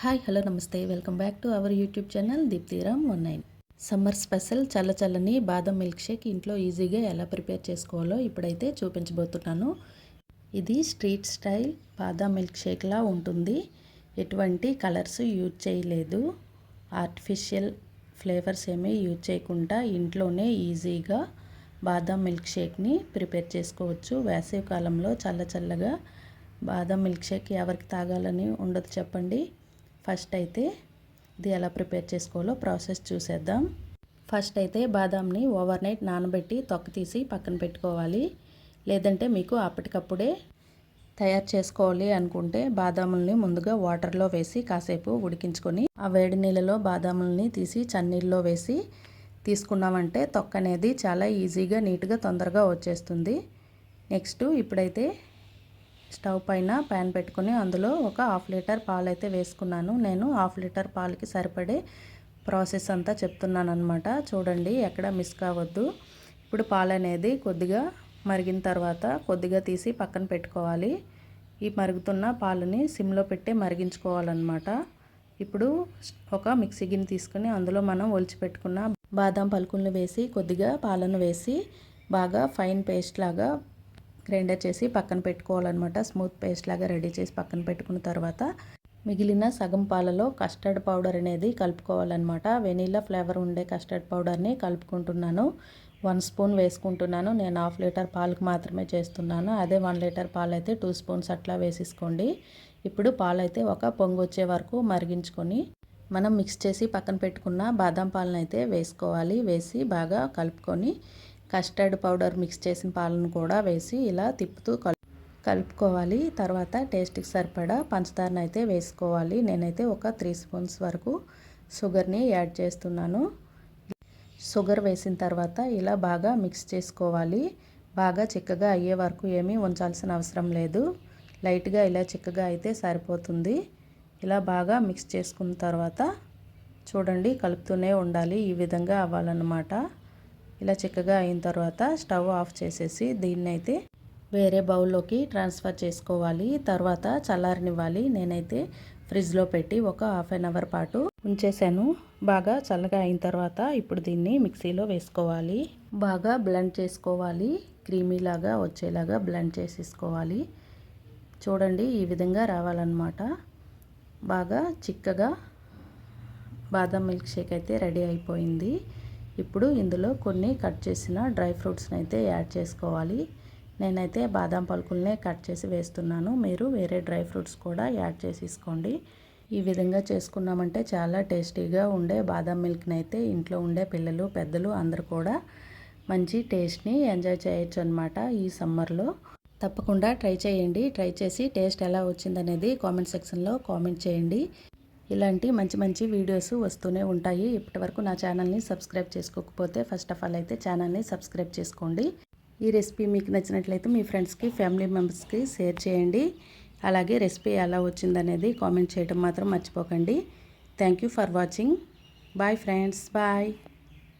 Hi hello నమస్తే. Welcome back to our YouTube channel Deeptiram one nine. Summer special చల్ల చల్లని బాదం milk shake ఇంట్లో ఈజీగా ఎలా ప్రిపేర్ చేసుకోవాలో ఇప్పుడైతే చూపించబోతున్నాను. ఇది స్ట్రీట్ స్టైల్ బాదం మిల్క్ షేక్లా ఉంటుంది. ఎటువంటి కలర్స్ యూజ్ చేయలేదు. ఆర్టిఫిషియల్ ఫ్లేవర్స్ ఏమీ యూజ్ చేయకుండా ఇంట్లోనే ఈజీగా బాదం మిల్క్ షేక్ని ప్రిపేర్ చేసుకోవచ్చు. వేసవి కాలంలో చల్ల చల్లగా బాదం మిల్క్ షేక్ ఎవరికి తాగాలని ఉండదు చెప్పండి. ఫస్ట్ అయితే ఇది ఎలా ప్రిపేర్ చేసుకోవాలో ప్రాసెస్ చూసేద్దాం. ఫస్ట్ అయితే బాదాంని ఓవర్ నైట్ నానబెట్టి తొక్క తీసి పక్కన పెట్టుకోవాలి. లేదంటే మీకు అప్పటికప్పుడే తయారు చేసుకోవాలి అనుకుంటే బాదాముల్ని ముందుగా వాటర్లో వేసి కాసేపు ఉడికించుకొని ఆ వేడి నీళ్ళలో బాదాముల్ని తీసి చన్నీళ్ళలో వేసి తీసుకున్నామంటే తొక్క అనేది చాలా ఈజీగా నీట్గా తొందరగా వచ్చేస్తుంది. నెక్స్ట్ ఇప్పుడైతే స్టవ్ పైన ప్యాన్ పెట్టుకుని అందులో ఒక హాఫ్ లీటర్ పాలు అయితే వేసుకున్నాను. నేను హాఫ్ లీటర్ పాలకి సరిపడే ప్రాసెస్ అంతా చెప్తున్నాను అనమాట చూడండి ఎక్కడ మిస్ కావద్దు. ఇప్పుడు పాలు అనేది కొద్దిగా మరిగిన తర్వాత కొద్దిగా తీసి పక్కన పెట్టుకోవాలి. ఈ మరుగుతున్న పాలని సిమ్లో పెట్టి మరిగించుకోవాలన్నమాట. ఇప్పుడు ఒక మిక్సీ గిన్నె తీసుకుని అందులో మనం ఒలిచిపెట్టుకున్న బాదం పలుకులను వేసి కొద్దిగా పాలను వేసి బాగా ఫైన్ పేస్ట్ లాగా గ్రైండర్ చేసి పక్కన పెట్టుకోవాలన్నమాట. స్మూత్ పేస్ట్ లాగా రెడీ చేసి పక్కన పెట్టుకున్న తర్వాత మిగిలిన సగం పాలలో కస్టర్డ్ పౌడర్ అనేది కలుపుకోవాలన్నమాట. వెనీలా ఫ్లేవర్ ఉండే కస్టర్డ్ పౌడర్ని కలుపుకుంటున్నాను. వన్ స్పూన్ వేసుకుంటున్నాను. నేను హాఫ్ లీటర్ పాలకు మాత్రమే చేస్తున్నాను. అదే వన్ లీటర్ పాలు అయితే టూ స్పూన్స్ అట్లా వేసేసుకోండి. ఇప్పుడు పాలు అయితే ఒక పొంగు వచ్చే వరకు మరిగించుకొని మనం మిక్స్ చేసి పక్కన పెట్టుకున్న బాదం పాలను అయితే వేసుకోవాలి. వేసి బాగా కలుపుకొని కస్టర్డ్ పౌడర్ మిక్స్ చేసిన పాలను కూడా వేసి ఇలా తిప్పుతూ కలుపుకోవాలి. తర్వాత టేస్ట్కి సరిపడా పంచదారని అయితే వేసుకోవాలి. నేనైతే ఒక త్రీ స్పూన్స్ వరకు షుగర్ని యాడ్ చేస్తున్నాను. షుగర్ వేసిన తర్వాత ఇలా బాగా మిక్స్ చేసుకోవాలి. బాగా చిక్కగా అయ్యే వరకు ఏమీ ఉంచాల్సిన అవసరం లేదు. లైట్గా ఇలా చిక్కగా అయితే సరిపోతుంది. ఇలా బాగా మిక్స్ చేసుకున్న తర్వాత చూడండి కలుపుతూనే ఉండాలి. ఈ విధంగా అవ్వాలన్నమాట. ఇలా చిక్కగా అయిన తర్వాత స్టవ్ ఆఫ్ చేసేసి దీన్ని అయితే వేరే బౌల్లోకి ట్రాన్స్ఫర్ చేసుకోవాలి. తర్వాత చల్లారనివ్వాలి. నేనైతే ఫ్రిడ్జ్లో పెట్టి ఒక హాఫ్ అన్ అవర్ పాటు ఉంచేసాను బాగా చల్లగా అయిన తర్వాత ఇప్పుడు దీన్ని మిక్సీలో వేసుకోవాలి. బాగా బ్లెండ్ చేసుకోవాలి. క్రీమీలాగా వచ్చేలాగా బ్లెండ్ చేసేసుకోవాలి. చూడండి ఈ విధంగా రావాలన్నమాట. బాగా చిక్కగా బాదం మిల్క్ షేక్ అయితే రెడీ అయిపోయింది. ఇప్పుడు ఇందులో కొన్ని కట్ చేసిన డ్రై ఫ్రూట్స్ని అయితే యాడ్ చేసుకోవాలి. నేనైతే బాదం పలుకులనే కట్ చేసి వేస్తున్నాను. మీరు వేరే డ్రై ఫ్రూట్స్ కూడా యాడ్ చేసేసుకోండి. ఈ విధంగా చేసుకున్నామంటే చాలా టేస్టీగా ఉండే బాదం మిల్క్ని అయితే ఇంట్లో ఉండే పిల్లలు పెద్దలు అందరూ కూడా మంచి టేస్ట్ని ఎంజాయ్ చేయొచ్చు అనమాట ఈ సమ్మర్లో. తప్పకుండా ట్రై చేయండి. ట్రై చేసి టేస్ట్ ఎలా వచ్చిందనేది కామెంట్ సెక్షన్లో కామెంట్ చేయండి. ఇలాంటి మంచి మంచి వీడియోస్ వస్తూనే ఉంటాయి. ఇప్పటివరకు నా ఛానల్ని సబ్స్క్రైబ్ చేసుకోకపోతే ఫస్ట్ ఆఫ్ ఆల్ అయితే ఛానల్ని సబ్స్క్రైబ్ చేసుకోండి. ఈ రెసిపీ మీకు నచ్చినట్లయితే మీ ఫ్రెండ్స్కి ఫ్యామిలీ మెంబర్స్కి షేర్ చేయండి. అలాగే రెసిపీ ఎలా వచ్చిందనేది కామెంట్ చేయడం మాత్రం మర్చిపోకండి. Thank for watching. Bye friends. Bye.